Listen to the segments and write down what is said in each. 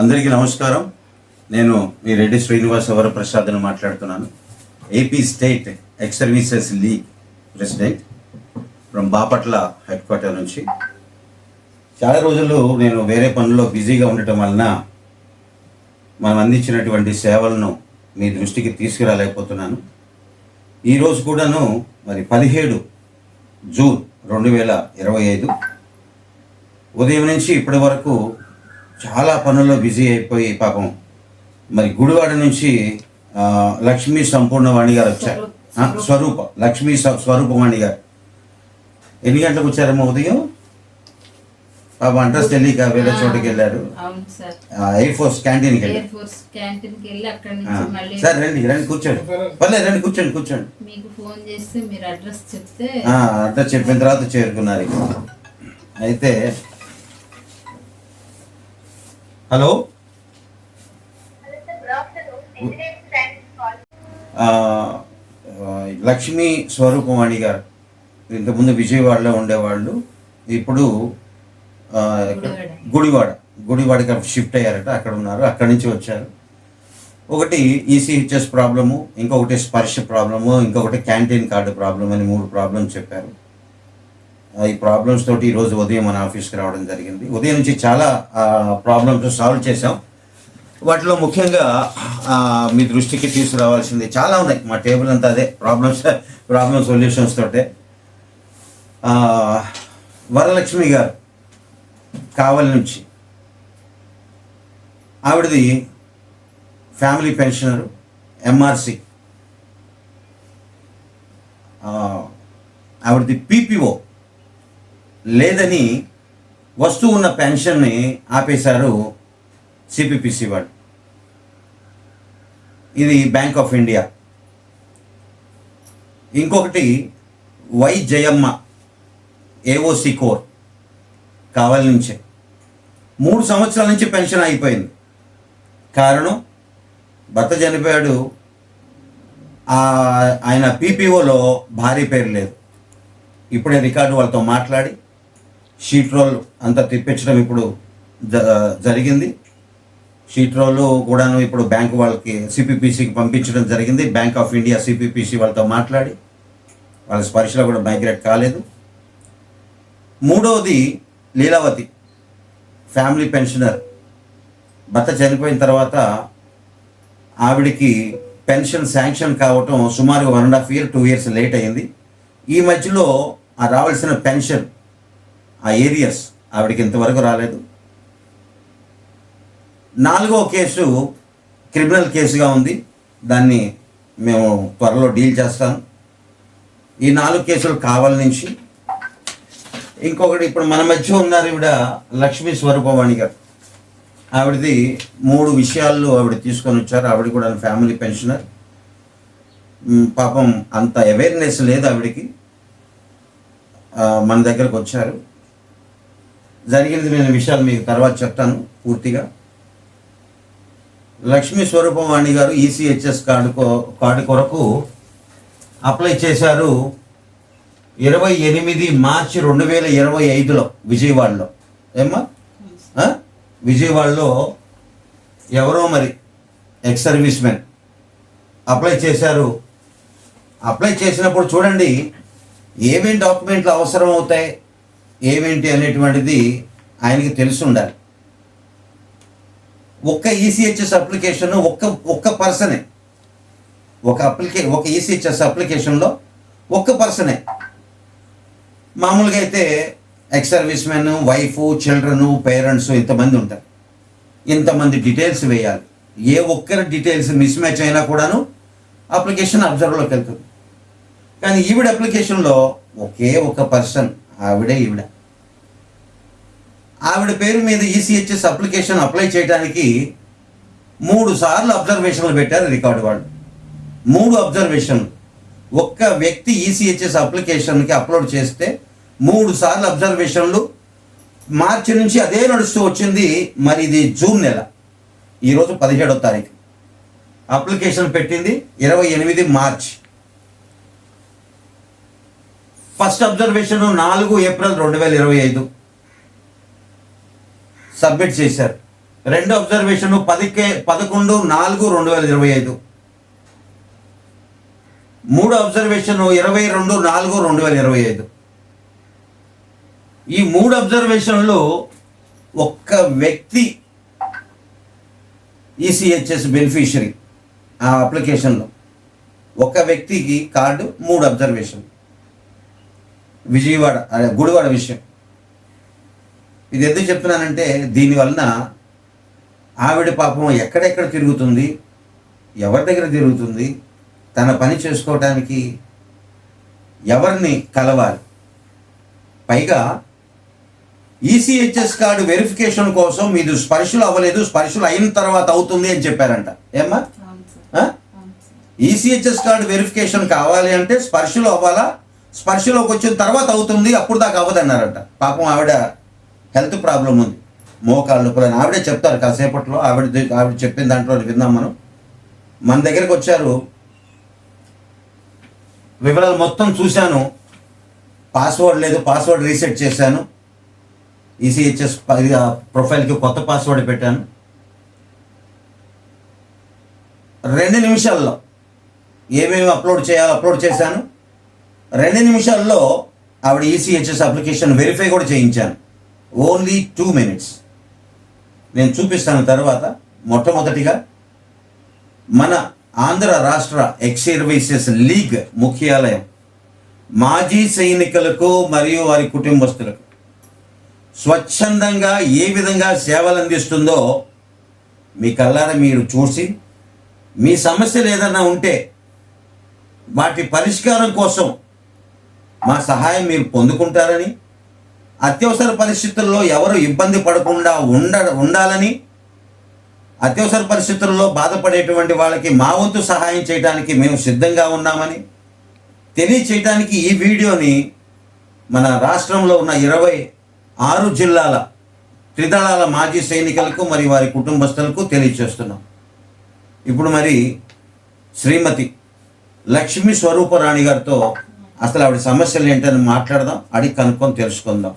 అందరికీ నమస్కారం. నేను మీ రెడ్డి శ్రీనివాస వరప్రసాద్ని మాట్లాడుతున్నాను. AP state ex services league president from Bapatla head quarter నుంచి. చాలా రోజులు నేను వేరే పనుల్లో బిజీగా ఉండటం వలన మనం అందించినటువంటి సేవలను మీ దృష్టికి తీసుకురాలేకపోతున్నాను. ఈరోజు కూడాను మరి పదిహేడు జూన్ రెండు వేల ఇరవై ఐదు ఉదయం నుంచి ఇప్పటి వరకు చాలా పనుల్లో బిజీ అయిపోయి పాపం. మరి గుడివాడ నుంచి లక్ష్మీ సంపూర్ణవాణి గారు వచ్చారు. స్వరూప లక్ష్మీ స్వ- స్వరూపవాణి గారు. ఎన్ని గంటలకు వచ్చారమ్మా ఉదయం? పాప అడ్రస్ తెలియక వేరే చోటుకి వెళ్ళారు. ఎయిర్ ఫోర్స్ క్యాంటీన్కి వెళ్ళారు. సార్ రండి రండి కూర్చోండి. పర్లేదు రండి కూర్చోండి కూర్చోండి. మీకు ఫోన్ చేస్తే మీరు అడ్రస్ చెప్తే అట్లా చెప్పిన తర్వాత చేరుకున్నారు. అయితే హలో? లక్ష్మీ స్వరూపవాణి గారు. ఇంతకుముందు విజయవాడలో ఉండేవాళ్ళు. ఇప్పుడు? గుడివాడ. గుడివాడ. గుడివాడకి షిఫ్ట్ అయ్యారట. అక్కడ ఉన్నారు. అక్కడి నుంచి వచ్చారు. ఒకటి E ఈసీహెచ్ఎస్ ప్రాబ్లము ఇంకొకటి స్పర్శ ప్రాబ్లము ఇంకొకటి క్యాంటీన్ కార్డు ప్రాబ్లం అని మూడు ప్రాబ్లమ్స్ చెప్పారు. ఈ ప్రాబ్లమ్స్ తోటి ఈరోజు ఉదయం మన ఆఫీస్కి రావడం జరిగింది. ఉదయం నుంచి చాలా ప్రాబ్లమ్స్ సాల్వ్ చేసాం వాటిలో ముఖ్యంగా మీ దృష్టికి తీసుకురావాల్సింది చాలా ఉన్నాయి. మా టేబుల్ అంతా అదే. ప్రాబ్లమ్స్ ప్రాబ్లమ్ సొల్యూషన్స్ తోటే. వరలక్ష్మి గారు కావలి నుంచి. ఆవిడది ఫ్యామిలీ పెన్షనరు ఎంఆర్సి ఆవిడది పీపీఓ లేదని వస్తూ ఉన్న పెన్షన్ని ఆపేశారు సిపిపిసి వాళ్ళు. ఇది బ్యాంక్ ఆఫ్ ఇండియా ఇంకొకటి వై జయమ్మ ఏఓసి కోర్ కావాలి నుంచే. మూడు సంవత్సరాల నుంచి పెన్షన్ అయిపోయింది కారణం భర్త చనిపోయాడు. ఆయన పీపీఓలో భారీ పేరు లేదు. ఇప్పుడే రికార్డు వాళ్ళతో మాట్లాడి షీట్ రోల్ అంతా తిప్పించడం ఇప్పుడు జ- జరిగింది. షీట్ రోల్ కూడాను ఇప్పుడు బ్యాంక్ వాళ్ళకి సిపిపిసికి పంపించడం జరిగింది. బ్యాంక్ ఆఫ్ ఇండియా సిపిపిసి వాళ్ళతో మాట్లాడి వాళ్ళ స్పర్శలో కూడా మైగ్రేట్ కాలేదు. మూడవది లీలావతి ఫ్యామిలీ పెన్షనర్. భర్త చనిపోయిన తర్వాత ఆవిడికి పెన్షన్ శాంక్షన్ కావటం సుమారు one and half year two years late అయింది. ఈ మధ్యలో ఆ రావాల్సిన పెన్షన్ ఆ ఏరియాస్ ఆవిడకి ఇంతవరకు రాలేదు. నాలుగో కేసు క్రిమినల్ కేసుగా ఉంది. దాన్ని మేము త్వరలో డీల్ చేస్తాం. ఈ నాలుగు కేసులు కావాలి నుంచి. ఇంకొకటి ఇప్పుడు మన మధ్య ఉన్నారు ఈవిడ లక్ష్మీ స్వరూపవాణి గారు. ఆవిడది మూడు విషయాల్లో ఆవిడ తీసుకొని వచ్చారు. ఆవిడ కూడా ఫ్యామిలీ పెన్షనర్. పాపం అంత అవేర్నెస్ లేదు ఆవిడకి. మన దగ్గరకు వచ్చారు. జరిగింది నేను విషయాలు మీకు తర్వాత చెప్తాను పూర్తిగా. లక్ష్మీ స్వరూపవాణి గారు ఈసీహెచ్ఎస్ కార్డు కో- కార్డు కొరకు అప్లై చేశారు ఇరవై ఎనిమిది మార్చి రెండు వేల ఇరవై ఐదులో విజయవాడలో. ఏమ్మా? విజయవాడలో ఎవరో మరి ఎక్స్ సర్వీస్ మెన్ అప్లై చేశారు. అప్లై చేసినప్పుడు చూడండి ఏమేం డాక్యుమెంట్లు అవసరం అవుతాయి ఏమేంటి అనేటువంటిది ఆయనకి తెలిసి ఉండాలి. ఒక్క ఈసీహెచ్ఎస్ అప్లికేషన్ ఒక్క ఒక్క పర్సనే ఒక అప్లికే ఒక ఈసీహెచ్ఎస్ అప్లికేషన్లో ఒక్క పర్సనే మామూలుగా అయితే ex servicemen wife children parents ఇంతమంది ఉంటారు. ఇంతమంది డీటెయిల్స్ వేయాలి. ఏ ఒక్కరి డీటెయిల్స్ మిస్ మ్యాచ్ అయినా కూడాను అప్లికేషన్ అబ్జర్వర్లోకి వెళ్తుంది. కానీ ఈవిడ అప్లికేషన్లో ఒకే ఒక పర్సన్ ఆవిడే ఈవిడ. ఆవిడ పేరు మీద ఈసీహెచ్ఎస్ అప్లికేషన్ అప్లై చేయడానికి మూడు సార్లు అబ్జర్వేషన్లు పెట్టారు రికార్డు వాళ్ళు. మూడు అబ్జర్వేషన్లు ఒక్క వ్యక్తి ఈసీహెచ్ఎస్ అప్లికేషన్కి అప్లోడ్ చేస్తే మూడు సార్లు అబ్జర్వేషన్లు మార్చి నుంచి అదే నడుస్తూ వచ్చింది మరి ఇది జూన్ నెల. ఈరోజు పదిహేడో తారీఖు. అప్లికేషన్ పెట్టింది ఇరవై ఎనిమిది మార్చ్. ఫస్ట్ అబ్జర్వేషన్ నాలుగు ఏప్రిల్ రెండు వేల ఇరవై ఐదు. సబ్మిట్ చేశారు. రెండో అబ్జర్వేషన్ పదికే పదకొండు నాలుగు రెండు వేల ఇరవై ఐదు. మూడో అబ్జర్వేషన్ ఇరవై రెండు నాలుగు రెండు వేల ఇరవై ఐదు. ఈ మూడు అబ్జర్వేషన్లు ఒక్క వ్యక్తి ఈసీహెచ్ఎస్ బెనిఫిషరీ ఆ అప్లికేషన్లో ఒక వ్యక్తికి కార్డు మూడు అబ్జర్వేషన్ విజయవాడ అదే గుడివాడ విషయం. ఇది ఎందుకు చెప్తున్నానంటే దీనివలన ఆవిడ పాపం ఎక్కడెక్కడ తిరుగుతుంది ఎవరి దగ్గర తిరుగుతుంది తన పని చేసుకోవడానికి ఎవరిని కలవాలి? పైగా ఈసీహెచ్ఎస్ కార్డు వెరిఫికేషన్ కోసం మీది స్పర్శలు అవ్వలేదు స్పర్శలు అయిన తర్వాత అవుతుంది అని చెప్పారంట. ఏమ్మా? ఈసీహెచ్ఎస్ కార్డు వెరిఫికేషన్ కావాలి అంటే స్పర్శలు అవ్వాలా? స్పర్శలోకి వచ్చిన తర్వాత అవుతుంది అప్పుడు దాకా అవ్వదన్నారంట. పాపం ఆవిడ హెల్త్ ప్రాబ్లం ఉంది. మోకాళ్ళ నొప్పులని ఆవిడే చెప్తారు కాసేపట్లో. ఆవిడ ఆవిడ చెప్పిన దాంట్లో విన్నాం మనం. మన దగ్గరికి వచ్చారు. వివరాలు మొత్తం చూశాను. పాస్వర్డ్ లేదు పాస్వర్డ్ రీసెట్ చేశాను. ఈసీహెచ్ఎస్ ప్రొఫైల్కి కొత్త పాస్వర్డ్ పెట్టాను. రెండు నిమిషాల్లో ఏమేమి అప్లోడ్ చేయాలో అప్లోడ్ చేశాను. రెండు నిమిషాల్లో ఆవిడ ఈసీహెచ్ఎస్ అప్లికేషన్ వెరిఫై కూడా చేయించాను. Only two minutes. నేను చూపిస్తాను తర్వాత మొట్టమొదటిగా మన ఆంధ్ర రాష్ట్ర ఎక్స్ లీగ్ ముఖ్యాలయం మాజీ సైనికులకు మరియు వారి కుటుంబస్తులకు స్వచ్ఛందంగా ఏ విధంగా సేవలు అందిస్తుందో మీ కళ్ళారా మీరు చూసి మీ సమస్యలు ఏదైనా ఉంటే వాటి పరిష్కారం కోసం మా సహాయం మీరు పొందుకుంటారని అత్యవసర పరిస్థితుల్లో ఎవరు ఇబ్బంది పడకుండా ఉండ ఉండాలని అత్యవసర పరిస్థితుల్లో బాధపడేటువంటి వాళ్ళకి మా వంతు సహాయం చేయడానికి మేము సిద్ధంగా ఉన్నామని తెలియచేయడానికి ఈ వీడియోని మన రాష్ట్రంలో ఉన్న ఇరవై ఆరు జిల్లాల త్రిదళాల మాజీ సైనికులకు మరి వారి కుటుంబస్తులకు తెలియచేస్తున్నాం. ఇప్పుడు మరి శ్రీమతి లక్ష్మీ స్వరూపరాణి గారితో అసలు ఆవిడ సమస్యలు ఏంటని మాట్లాడదాం అడిగి కనుక్కొని తెలుసుకుందాం.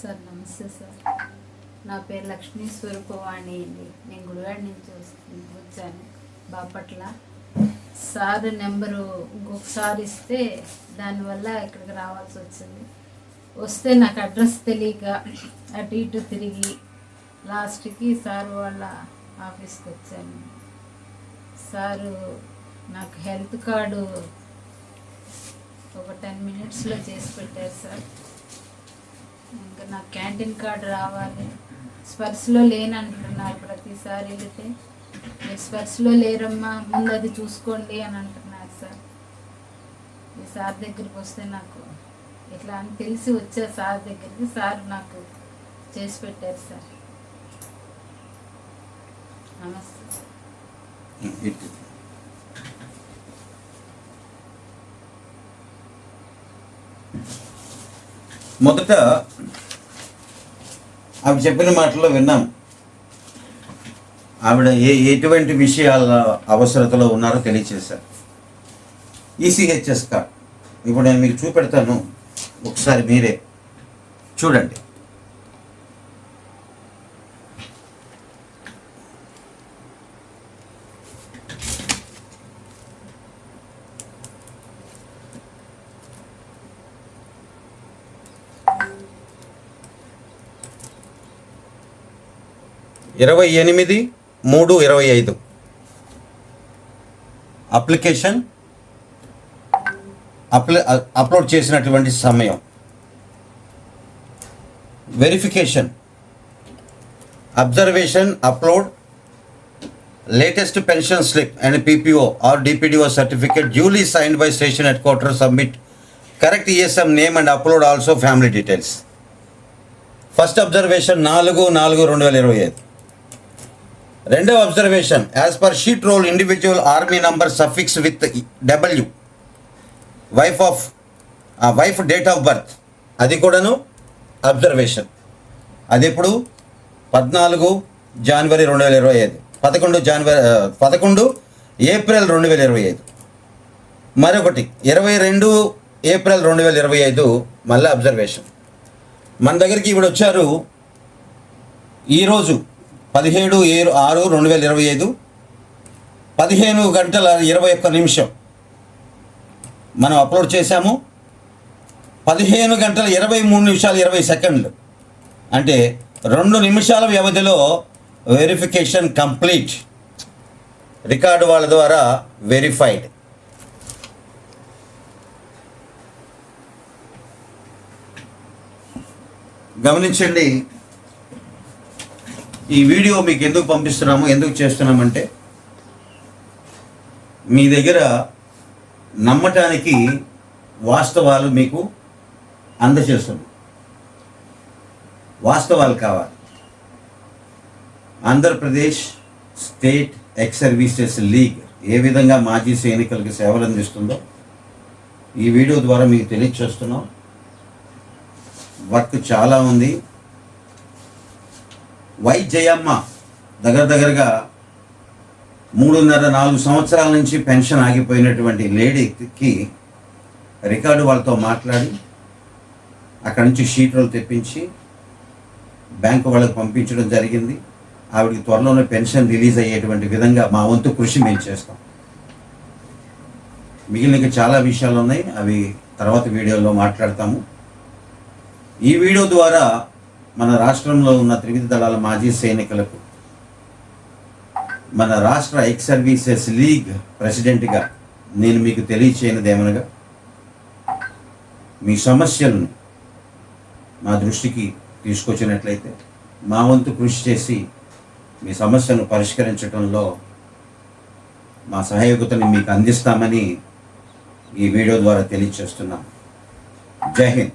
సార్ నమస్తే సార్. నా పేరు లక్ష్మీ స్వరూపవాణి అండి. నేను గుడివాడ నుంచి వచ్చాను. బాపట్ల. సార్ నెంబరు ఇంకొకసారి ఇస్తే దానివల్ల ఇక్కడికి రావాల్సి వచ్చింది. వస్తే నాకు అడ్రస్ తెలియక అటు ఇటు తిరిగి లాస్ట్కి సార్ వాళ్ళ ఆఫీస్కి వచ్చాను. సారు నాకు హెల్త్ కార్డు ఒక టెన్ మినిట్స్లో చేసి పెట్టారు సార్. ఇంకా నాకు క్యాంటీన్ కార్డు రావాలి. స్పర్శలో లేనంటున్నారు ప్రతిసారి వెళితే మీరు స్పర్శలో లేరమ్మా ముందు అది చూసుకోండి అని అంటున్నారు సార్. ఈ సార్ దగ్గరికి వస్తే నాకు ఇట్లా అని తెలిసి వచ్చే సార్ దగ్గరికి. సార్ నాకు చేసి పెట్టారు సార్. నమస్తే మొదట ఆవిడ చెప్పిన మాటల్లో విన్నాం. ఆవిడ ఏ ఎటువంటి విషయాల అవసరతలో ఉన్నారో తెలియచేశారు. ఈసీహెచ్ఎస్ కార్డ్ ఇప్పుడు నేను మీకు చూపెడతాను. ఒకసారి మీరే. చూడండి. ఇరవై ఎనిమిది మూడు ఇరవై ఐదు. అప్లికేషన్ అప్లై అప్లోడ్ చేసినటువంటి సమయం. Verification observation upload latest pension slip and PPO or DPDO certificate duly signed by station head quarter submit correct ESM name and upload also family details first observation నాలుగు నాలుగు రెండు వేల ఇరవై ఐదు. రెండవ observation as per sheet roll individual army number suffix with W wife of wife date of birth అది కూడాను observation అది ఇప్పుడు పద్నాలుగు జనవరి రెండు వేల ఇరవై ఐదు. పదకొండు జనవరి పదకొండు ఏప్రిల్ రెండు వేల ఇరవై ఐదు. మరొకటి ఇరవై రెండు ఏప్రిల్ రెండు వేల ఇరవై ఐదు మళ్ళీ అబ్జర్వేషన్ మన దగ్గరికి ఇప్పుడు వచ్చారు ఈరోజు పదిహేడు ఏడు ఆరు రెండు వేల ఇరవై ఐదు. పదిహేను గంటల ఇరవై ఒక్క నిమిషం మనం అప్లోడ్ చేశాము. పదిహేను గంటల ఇరవై మూడు నిమిషాలు ఇరవై సెకండ్లు. అంటే రెండు నిమిషాల వ్యవధిలో వెరిఫికేషన్ కంప్లీట్. రికార్డు వాళ్ళ ద్వారా వెరిఫైడ్. గమనించండి ఈ వీడియో మీకు ఎందుకు పంపిస్తున్నాము ఎందుకు చేస్తున్నామంటే మీ దగ్గర నమ్మటానికి వాస్తవాలు మీకు అందచేస్తుంది. వాస్తవాలు కావాలి. Andhra Pradesh state ex services league ఏ విధంగా మాజీ సైనికులకు సేవలు అందిస్తుందో ఈ వీడియో ద్వారా మీకు తెలియచేస్తున్నాం. వర్క్ చాలా ఉంది. వై జయమ్మ దగ్గర దగ్గరగా మూడున్నర నాలుగు సంవత్సరాల నుంచి పెన్షన్ ఆగిపోయినటువంటి లేడీకి రికార్డు వాళ్ళతో మాట్లాడి అక్కడి నుంచి షీట్లు తెప్పించి బ్యాంకు వాళ్ళకి పంపించడం జరిగింది. ఆవిడకి త్వరలోనే పెన్షన్ రిలీజ్ అయ్యేటువంటి విధంగా మా వంతు కృషి మేము చేస్తాం. మిగిలిన చాలా విషయాలు ఉన్నాయి అవి తర్వాత వీడియోలో మాట్లాడతాము. ఈ వీడియో ద్వారా మన రాష్ట్రంలో ఉన్న త్రివిధ దళాల మాజీ సైనికులకు మన రాష్ట్ర ఎక్స్ సర్వీసెస్ లీగ్ ప్రెసిడెంట్గా నేను మీకు తెలియచేయనిది ఏమనగా మీ సమస్యలను మా దృష్టికి తీసుకొచ్చినట్లయితే మా వంతు కృషి చేసి మీ సమస్యను పరిష్కరించడంలో మా సహాయకుతని మీకు అందిస్తామని ఈ వీడియో ద్వారా తెలియచేస్తున్నాం జై హింద్.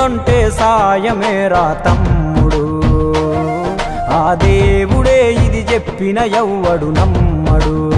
దేవుడంటే సాయమేరా తమ్ముడు. ఆ దేవుడే ఇది చెప్పిన ఎవ్వడు నమ్మడు.